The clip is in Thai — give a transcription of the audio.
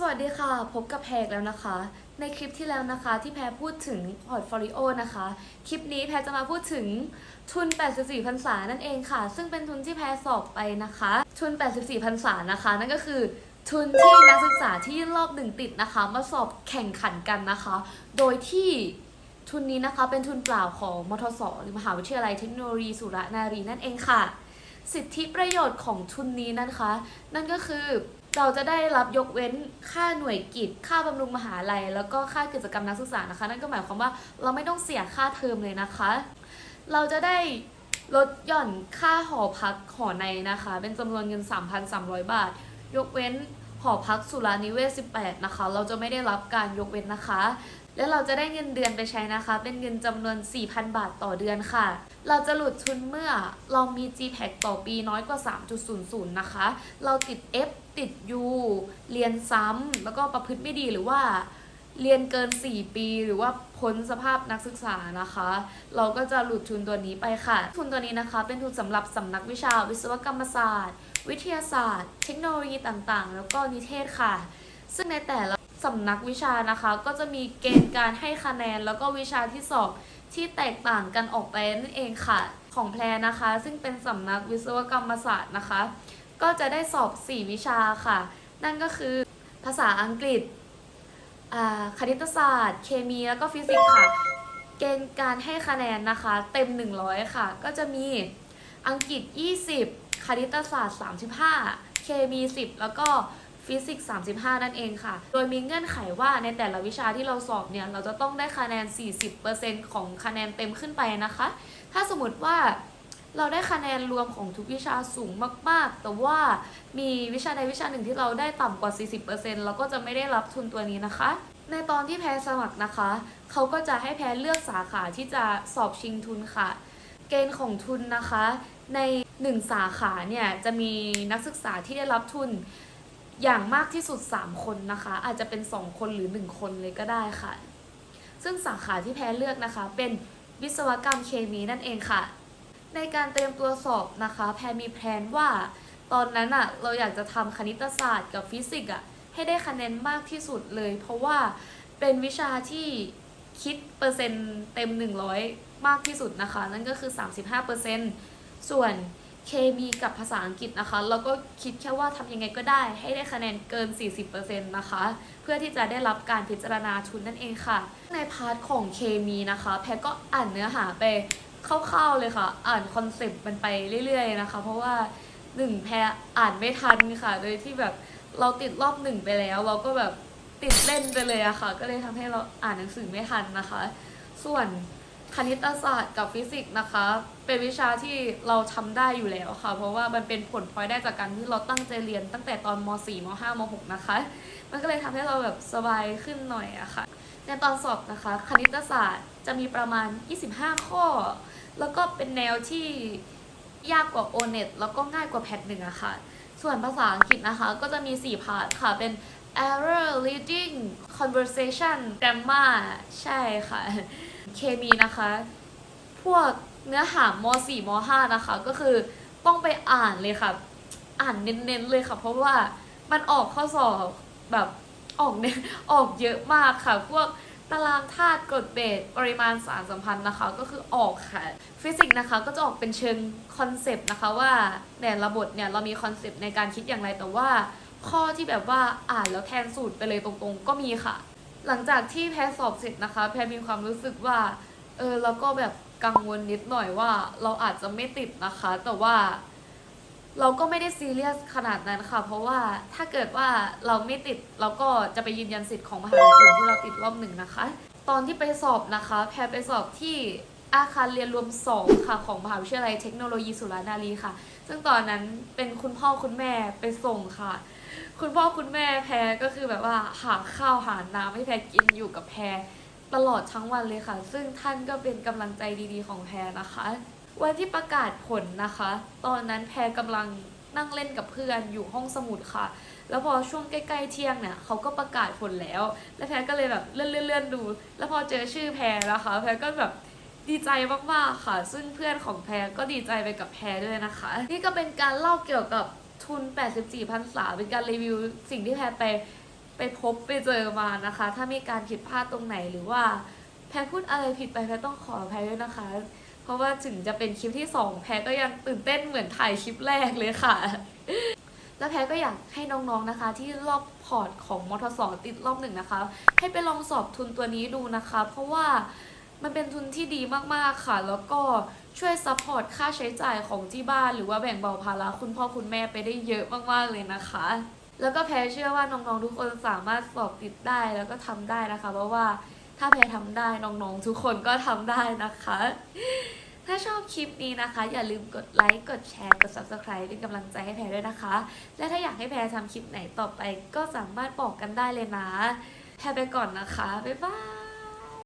สวัสดีค่ะ พบกับแพรอีกแล้วนะคะ ในคลิปที่แล้วนะคะที่แพรพูดถึงพอร์ตโฟลิโอนะคะ คลิปนี้แพรจะมาพูดถึงทุน 84พรรษานั่นเองค่ะ ซึ่งเป็นทุนที่แพรสอบไปนะคะ ทุน 84พรรษานะคะ นั่นก็คือทุนที่นักศึกษาที่ยื่นรอบหนึ่งติดนะคะ มาสอบแข่งขันกันนะคะ โดยที่ทุนนี้นะคะเป็นทุนเปล่าของมทสหรือมหาวิทยาลัยเทคโนโลยีสุรนารีนั่นเองค่ะ สิทธิประโยชน์ของทุนนี้นะคะ นั่นก็คือ เราจะได้รับยกเว้นค่าหน่วยกิจ ค่าบำรุงมหาลัย แล้วก็ค่ากิจกรรมนักศึกษานะคะ นั่นก็หมายความว่าเราไม่ต้องเสียค่าเทอมเลยนะคะ เราจะได้ลดหย่อนค่าหอพักหอในนะคะ เป็นจำนวนเงิน 3,300 บาท ยกเว้น หอพักสุรานิเวศ 18 นะคะ เราจะไม่ได้รับการยกเว้นนะคะ และเราจะได้เงินเดือนไปใช้นะคะ เป็นเงินจำนวน 4,000 บาทต่อเดือนค่ะ เราจะหลุดทุนเมื่อเรามี GPAC ต่อปีน้อยกว่า 3.00 นะคะ เราติด F ติด U เรียนซ้ำแล้วก็ประพฤติไม่ดีหรือว่า เรียนเกิน 4 ปีหรือว่าพ้นสภาพนักศึกษานะคะ เราก็จะหลุดทุนตัวนี้ไปค่ะ ทุนตัวนี้นะคะเป็นทุนสำหรับสำนักวิชาวิศวกรรมศาสตร์ วิทยาศาสตร์ เทคโนโลยีต่างๆ แล้วก็นิเทศค่ะ ซึ่งในแต่ละสำนักวิชานะคะ ก็จะมีเกณฑ์การให้คะแนน แล้วก็วิชาที่สอบที่แตกต่างกันออกไปนั่นเองค่ะ ของแพรนะคะ ซึ่งเป็นสำนักวิศวกรรมศาสตร์นะคะ ก็จะได้สอบ 4 วิชาค่ะ นั่นก็คือภาษาอังกฤษ คณิตศาสตร์ เคมีแล้วก็ฟิสิกส์ค่ะ เกณฑ์การให้คะแนนนะคะ เต็ม 100 ค่ะ ก็จะมีอังกฤษ 20 คณิตศาสตร์ 35 เคมี 10 แล้วก็ฟิสิกส์ 35 นั่นเองค่ะ โดยมีเงื่อนไขว่าในแต่ละวิชาที่เราสอบเนี่ย เราจะต้องได้คะแนน 40%ของคะแนนเต็มขึ้นไปนะคะ ถ้าสมมติว่า เราได้คะแนนรวมของทุกวิชาสูงมาก ๆ แต่ว่ามีวิชาใดวิชาหนึ่งที่เราได้ต่ำกว่า 40%เราก็จะไม่ได้รับทุนตัวนี้นะคะ ในตอนที่แพรสมัครนะคะ เขาก็จะให้แพรเลือกสาขาที่จะสอบชิงทุนค่ะ เกณฑ์ของทุนนะคะ ในหนึ่งสาขาเนี่ยจะมีนักศึกษาที่ได้รับทุนอย่างมากที่สุด 3 คนนะคะ อาจจะเป็น 2 คนหรือ 1 คนเลยก็ได้ค่ะ ซึ่งสาขาที่แพรเลือกนะคะ เป็นวิศวกรรมเคมีนั่นเองค่ะ ในการเตรียมตัวสอบนะคะ แพรมีแพลนว่าตอนนั้นอะเราอยากจะทำคณิตศาสตร์กับฟิสิกส์อะให้ได้คะแนนมากที่สุดเลย เพราะว่าเป็นวิชาที่คิดเปอร์เซ็นต์เต็ม 100 มากที่สุดนะคะ นั่นก็คือ 35%ส่วนเคมีกับภาษาอังกฤษนะคะเราก็คิดแค่ว่าทำยังไงก็ได้ ให้ได้คะแนนเกิน 40%นะคะ เพื่อที่จะได้รับการพิจารณาทุนนั่นเองค่ะ ในพาร์ทของเคมีนะคะ แพรก็อ่านเนื้อหาไป คร่าวๆเลยค่ะ อ่านคอนเซปต์มันไปเรื่อยๆนะคะ เพราะว่าหนึ่งแพรอ่านไม่ทันค่ะ โดยที่แบบเราติดรอบหนึ่งไปแล้ว เราก็แบบติดเล่นไปเลยอะค่ะ ก็เลยทำให้เราอ่านหนังสือไม่ทันนะคะ ส่วนคณิตศาสตร์กับฟิสิกส์นะคะ เป็นวิชาที่เราทำได้อยู่แล้วค่ะ เพราะว่ามันเป็นผลพลอยได้จากการที่เราตั้งใจเรียนตั้งแต่ตอนม .4 ม .5 ม .6 นะคะ มันก็เลยทำให้เราแบบสบายขึ้นหน่อยอะค่ะ ในตอนสอบนะคะ คณิตศาสตร์จะมีประมาณ 25 ข้อ แล้วก็เป็นแนวที่ยากกว่า o n e t แล้วก็ง่ายกว่าแพทหนึ่งอะค่ะ ส่วนภาษาอังกฤษนะคะ ก็จะมี 4 พาร์ทค่ะ เป็น error reading conversation grammar ใช่ค่ะ เคมีนะคะ พวกเนื้อหาม4ม5นะคะ ก็คือต้องไปอ่านเลยค่ะ อ่านเน้นๆเลยค่ะ เพราะว่ามันออกข้อสอบแบบ ออกเนี่ยออกเยอะมากค่ะ พวกตารางธาตุกฎเบสปริมาณสารสัมพันธ์นะคะ ก็คือออกค่ะ ฟิสิกส์นะคะก็จะออกเป็นเชิงคอนเซปต์นะคะว่าแต่ละบทเนี่ยเรามีคอนเซปต์ในการคิดอย่างไรแต่ว่า ข้อที่แบบว่าอ่านแล้วแทนสูตรไปเลยตรงๆ ก็มีค่ะ หลังจากที่แพรสอบเสร็จนะคะ แพรมีความรู้สึกว่าเออแล้วก็แบบกังวลนิดหน่อยว่า เราอาจจะไม่ติดนะคะ แต่ว่า เราก็ไม่ได้ซีเรียสขนาดนั้นค่ะ เพราะว่าถ้าเกิดว่าเราไม่ติดเราก็จะไปยืนยันสิทธิ์ของมหาลัยอื่นที่เราติดรอบหนึ่งนะคะ ตอนที่ไปสอบนะคะ แพรไปสอบที่อาคารเรียนรวมสองค่ะ ของมหาวิทยาลัยเทคโนโลยีสุรานารีค่ะ ซึ่งตอนนั้นเป็นคุณพ่อคุณแม่ไปส่งค่ะ คุณพ่อคุณแม่แพรก็คือแบบว่าหาข้าวหาน้ำให้แพรกินอยู่กับแพรตลอดทั้งวันเลยค่ะ ซึ่งท่านก็เป็นกำลังใจดีๆของแพรนะคะ วันที่ประกาศผลนะคะ ตอนนั้นแพรกำลังนั่งเล่นกับเพื่อนอยู่ห้องสมุดค่ะ แล้วพอช่วงใกล้ๆเที่ยงเนี่ยเขาก็ประกาศผลแล้ว แล้วแพรก็เลยแบบเลื่อนๆดู แล้วพอเจอชื่อแพรนะคะ แพรก็แบบดีใจมากๆค่ะ ซึ่งเพื่อนของแพรก็ดีใจไปกับแพรด้วยนะคะ นี่ก็เป็นการเล่าเกี่ยวกับทุน 84พรรษาเป็นการรีวิวสิ่งที่แพรไปไปพบไปเจอมานะคะ ถ้ามีการผิดพลาดตรงไหนหรือว่าแพรพูดอะไรผิดไปแพรต้องขออภัยด้วยนะคะ เพราะว่าถึงจะเป็นคลิปที่ 2 แพรก็ยังตื่นเต้นเหมือนถ่ายคลิปแรกเลยค่ะ แล้วแพรก็อยากให้น้องๆนะคะ ที่รอบพอร์ตของมทสติดรอบหนึ่งนะคะ ให้ไปลองสอบทุนตัวนี้ดูนะคะ เพราะว่ามันเป็นทุนที่ดีมากๆค่ะ แล้วก็ช่วยซัพพอร์ตค่าใช้จ่ายของที่บ้าน หรือว่าแบ่งเบาภาระคุณพ่อคุณแม่ไปได้เยอะมากๆเลยนะคะ แล้วก็แพรเชื่อว่าน้องๆทุกคนสามารถสอบติดได้แล้วก็ทำได้นะคะ เพราะว่า ถ้าแพรทำได้น้องๆทุกคนก็ทำได้นะคะ ถ้าชอบคลิปนี้นะคะ อย่าลืมกดไลค์กดแชร์กด subscribe เป็นกำลังใจให้แพรด้วยนะคะ และถ้าอยากให้แพรทำคลิปไหนต่อไป ก็สามารถบอกกันได้เลยนะ แพรไปก่อนนะคะบ๊ายบาย